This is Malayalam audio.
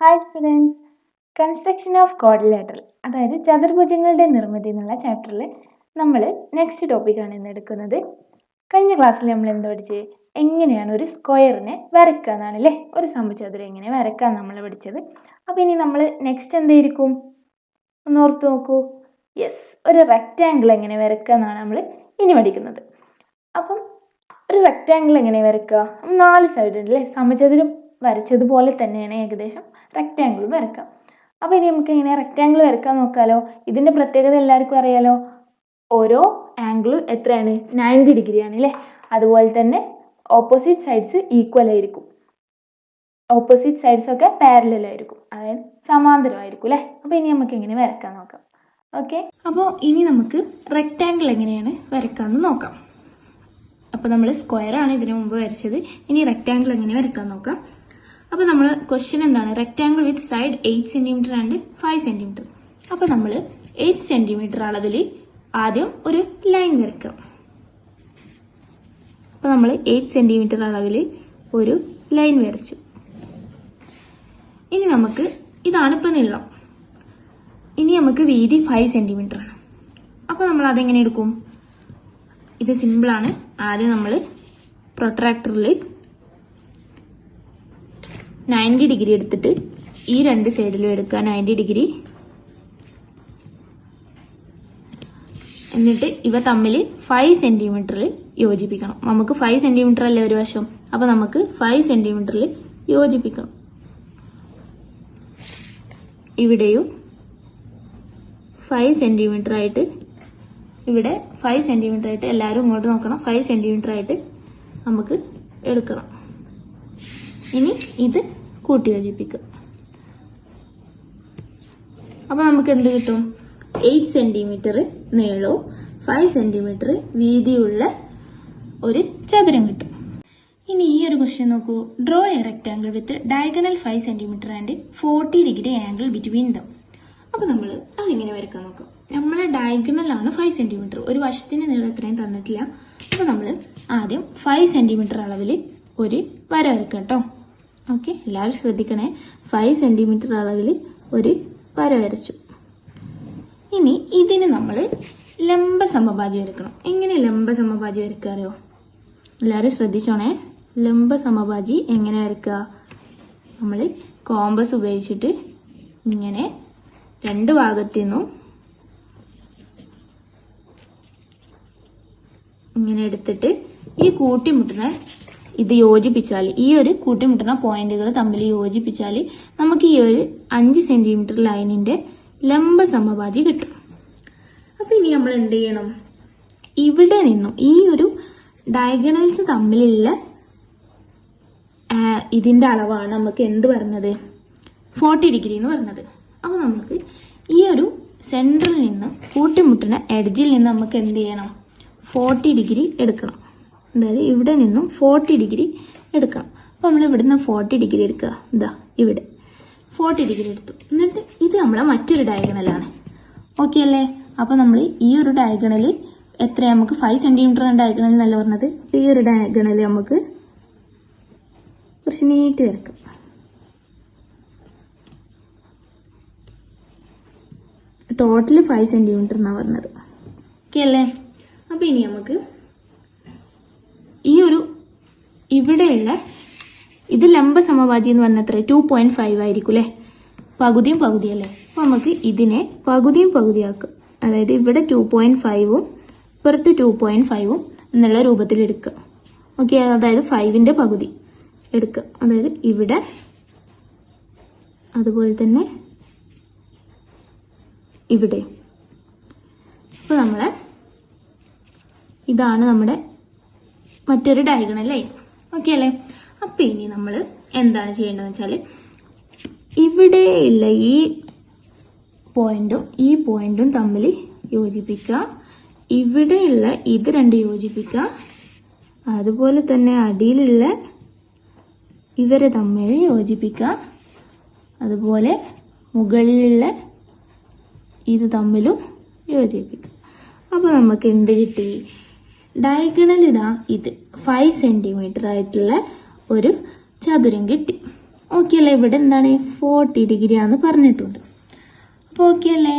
Hi students construction of quadrilateral അതായത് ചതുർഭുജങ്ങളുടെ നിർമ്മിതി എന്നുള്ള ചാപ്റ്ററിൽ നമ്മൾ നെക്സ്റ്റ് ടോപ്പിക്കാണ് ഇന്ന് എടുക്കുന്നത്. കഴിഞ്ഞ ക്ലാസ്സിൽ നമ്മൾ എന്ത് പഠിച്ച്? എങ്ങനെയാണ് ഒരു സ്ക്വയറിനെ വരയ്ക്കുക എന്നാണ് അല്ലേ ഒരു സമചതുരം എങ്ങനെ വരയ്ക്കുക നമ്മൾ പഠിച്ചത്. അപ്പോൾ ഇനി നമ്മൾ നെക്സ്റ്റ് എന്തായിരിക്കും ഒന്ന് ഓർത്ത് നോക്കൂ. യെസ് ഒരു റെക്റ്റാങ്കിൾ എങ്ങനെ വരയ്ക്കുക എന്നാണ് നമ്മൾ ഇനി പഠിക്കുന്നത്. അപ്പം ഒരു റെക്റ്റാങ്കിൾ എങ്ങനെ വരയ്ക്കുക? നാല് സൈഡ് ഉണ്ട് അല്ലേ സമചതുരം വരച്ചതുപോലെ തന്നെയാണ് ഏകദേശം റെക്റ്റാങ്കിൾ വരക്കാം. അപ്പോൾ ഇനി നമുക്ക് എങ്ങനെ റെക്റ്റാങ്കിൾ വരക്കാൻ നോക്കാലോ? ഇതിന്റെ പ്രത്യേകത എല്ലാവർക്കും അറിയാലോ? ഓരോ ആംഗിളും എത്രയാണ്? നയന്റി ഡിഗ്രിയാണ് അല്ലേ? അതുപോലെ തന്നെ ഓപ്പോസിറ്റ് സൈഡ്സ് ഈക്വൽ ആയിരിക്കും. ഓപ്പോസിറ്റ് സൈഡ്സ് ഒക്കെ പാരലൽ ആയിരിക്കും. അതായത് സമാന്തരമായിരിക്കും അല്ലേ? അപ്പോൾ ഇനി നമുക്ക് എങ്ങനെ വരക്കാൻ നോക്കാം? ഓക്കെ അപ്പോൾ ഇനി നമുക്ക് റെക്റ്റാങ്കിൾ എങ്ങനെയാണ് വരക്കാമെന്ന് നോക്കാം. അപ്പോൾ നമ്മൾ സ്ക്വയർ ആണ് ഇതിനു മുമ്പ് വരച്ചത്. ഇനി റെക്റ്റാങ്കിൾ എങ്ങനെ വരക്കാൻ നോക്കാം? അപ്പോൾ നമ്മൾ ക്വസ്റ്റ്യൻ എന്താണ്? Rectangle with side eight centimetre and five centimetre അപ്പോൾ നമ്മൾ എയ്റ്റ് സെന്റിമീറ്റർ അളവിൽ ആദ്യം ഒരു ലൈൻ വരയ്ക്കാം അപ്പോൾ നമ്മൾ എയ്റ്റ് സെന്റിമീറ്റർ അളവിൽ ഒരു ലൈൻ വരച്ചു. ഇനി നമുക്ക് ഇതാണ് ഇപ്പോൾ നീളം. ഇനി നമുക്ക് വീതി ഫൈവ് സെന്റിമീറ്റർ ആണ്. അപ്പോൾ നമ്മൾ അതെങ്ങനെ എടുക്കും? ഇത് സിമ്പിളാണ് ആദ്യം നമ്മൾ പ്രൊട്രാക്ടറിൽ നയന്റി ഡിഗ്രി എടുത്തിട്ട് ഈ രണ്ട് സൈഡിലും എടുക്കുക നയന്റി ഡിഗ്രി. എന്നിട്ട് ഇവ തമ്മിൽ ഫൈവ് സെന്റിമീറ്ററിൽ യോജിപ്പിക്കണം. നമുക്ക് ഫൈവ് സെന്റിമീറ്റർ അല്ലേ ഒരു വശം? അപ്പോൾ നമുക്ക് ഫൈവ് സെന്റിമീറ്ററിൽ യോജിപ്പിക്കണം. ഇവിടെയും ഫൈവ് സെന്റിമീറ്റർ ആയിട്ട് ഇവിടെ ഫൈവ് സെന്റിമീറ്റർ ആയിട്ട് എല്ലാവരും ഇങ്ങോട്ട് നോക്കണം. ഫൈവ് സെന്റിമീറ്റർ ആയിട്ട് നമുക്ക് എടുക്കണം. ഇനി ഇത് കൂട്ടി യോജിപ്പിക്കുക അപ്പോൾ നമുക്ക് എന്ത് കിട്ടും? എയ്റ്റ് സെന്റിമീറ്റർ നീളവും ഫൈവ് സെന്റിമീറ്റർ വീതിയുള്ള ഒരു ചതുരം കിട്ടും. ഇനി ഈ ഒരു ക്വസ്റ്റ്യൻ നോക്കൂ. Draw a rectangle with diagonal five centimetre and forty degree angle between them അപ്പോൾ നമ്മൾ അതിങ്ങനെ വരക്കാൻ നോക്കാം? നമ്മൾ ഡയഗണൽ ആണ് ഫൈവ് സെന്റിമീറ്റർ ഒരു വശത്തിന് നീളം ഇത്രയും തന്നിട്ടില്ല. അപ്പോൾ നമ്മൾ ആദ്യം ഫൈവ് സെന്റിമീറ്റർ അളവിൽ ഒരു വര വരക്കാം കേട്ടോ ഓക്കെ എല്ലാവരും ശ്രദ്ധിക്കണേ. ഫൈവ് സെന്റിമീറ്റർ അളവിൽ ഒരു വര വരച്ചു. ഇനി ഇതിന് നമ്മൾ ലംബ സമഭാജി വരക്കണം. എങ്ങനെ ലംബ സമഭാജി വരക്കുക അറിയോ? എല്ലാവരും ശ്രദ്ധിച്ചോണേ. ലംബ സമഭാജി എങ്ങനെ വരക്കുക? നമ്മൾ കോമ്പസ് ഉപയോഗിച്ചിട്ട് ഇങ്ങനെ രണ്ട് ഭാഗത്തു നിന്നും ഇങ്ങനെ എടുത്തിട്ട് ഈ കൂട്ടിമുട്ടുന്ന ഇത് യോജിപ്പിച്ചാൽ ഈ ഒരു കൂട്ടിമുട്ടുന്ന പോയിന്റുകൾ തമ്മിൽ യോജിപ്പിച്ചാൽ നമുക്ക് ഈ ഒരു അഞ്ച് സെന്റിമീറ്റർ ലൈനിന്റെ ലംബ സമഭാജി കിട്ടും. അപ്പൊ ഇനി നമ്മൾ എന്ത് ചെയ്യണം? ഇവിടെ നിന്നും ഈ ഒരു ഡയഗണൽസ് തമ്മിലുള്ള ഇതിന്റെ അളവാണ് നമുക്ക് എന്ത് പറഞ്ഞത്? ഫോർട്ടി ഡിഗ്രി എന്ന് പറഞ്ഞത്. അപ്പോൾ നമുക്ക് ഈ ഒരു സെൻട്രിൽ നിന്ന് കൂട്ടിമുട്ടുന്ന എഡ്ജിൽ നിന്ന് നമുക്ക് എന്ത് ചെയ്യണം? ഫോർട്ടി ഡിഗ്രി എടുക്കണം. അതായത് ഇവിടെ നിന്നും ഫോർട്ടി ഡിഗ്രി എടുക്കണം. അപ്പോൾ നമ്മൾ ഇവിടെ നിന്ന് ഫോർട്ടി ഡിഗ്രി എടുക്കുക. ഇതാ ഇവിടെ. ഫോർട്ടി ഡിഗ്രി എടുത്തു. എന്നിട്ട് ഇത് നമ്മളെ മറ്റൊരു ഡയഗണലാണ് ഓക്കെ അല്ലേ? അപ്പോൾ നമ്മൾ ഈ ഒരു ഡയഗണൽ എത്ര നമുക്ക് ഫൈവ് സെന്റിമീറ്റർ ഡയഗണൽ എന്നല്ല പറഞ്ഞത്? ഈ ഒരു ഡയഗണൽ നമുക്ക് കുറച്ച് നീട്ടി വരക്കാം. ടോട്ടൽ ഫൈവ് സെന്റിമീറ്റർ എന്നാണ് പറഞ്ഞത്. ഓക്കെ അല്ലേ? അപ്പോൾ ഇനി നമുക്ക് ഈ ഒരു ഇവിടെയുള്ള ഇത് ലംബ സമവാചി എന്ന് പറഞ്ഞാൽ എത്ര ടു പോയിന്റ് ഫൈവ് ആയിരിക്കും അല്ലേ പകുതിയും പകുതി അല്ലേ അപ്പോൾ നമുക്ക് ഇതിനെ പകുതിയും പകുതിയാക്കുക അതായത് ഇവിടെ ടു പോയിന്റ് ഫൈവും ഇപ്പുറത്ത് ടു പോയിന്റ് ഫൈവും എന്നുള്ള രൂപത്തിൽ എടുക്കുക. ഓക്കെ അതായത് ഫൈവിന്റെ പകുതി എടുക്കുക. അതായത് ഇവിടെ അതുപോലെ തന്നെ ഇവിടെ. അപ്പോൾ നമ്മൾ ഇതാണ് നമ്മുടെ മറ്റൊരു ഡയഗണൽ ഓക്കെ അല്ലേ അപ്പം ഇനി നമ്മൾ എന്താണ് ചെയ്യേണ്ടതെന്ന് വെച്ചാൽ ഇവിടെയുള്ള ഈ പോയിന്റും ഈ പോയിന്റും തമ്മിൽ യോജിപ്പിക്കാം ഇവിടെയുള്ള ഇത് രണ്ട് യോജിപ്പിക്കാം അതുപോലെ തന്നെ അടിയിലുള്ള ഇവരെ തമ്മിൽ യോജിപ്പിക്കാം അതുപോലെ മുകളിലുള്ള ഇത് തമ്മിലും യോജിപ്പിക്കുക. അപ്പോൾ നമുക്ക് എന്ത് കിട്ടി? ഡയഗണൽ ഇതാ ഇത്. ഫൈവ് സെന്റിമീറ്റർ ആയിട്ടുള്ള ഒരു ചതുരം കിട്ടി. ഓക്കെ അല്ലേ? ഇവിടെ എന്താണ്? ഫോർട്ടി ഡിഗ്രി ആണെന്ന് പറഞ്ഞിട്ടുണ്ട്. അപ്പോൾ ഓക്കെ അല്ലേ?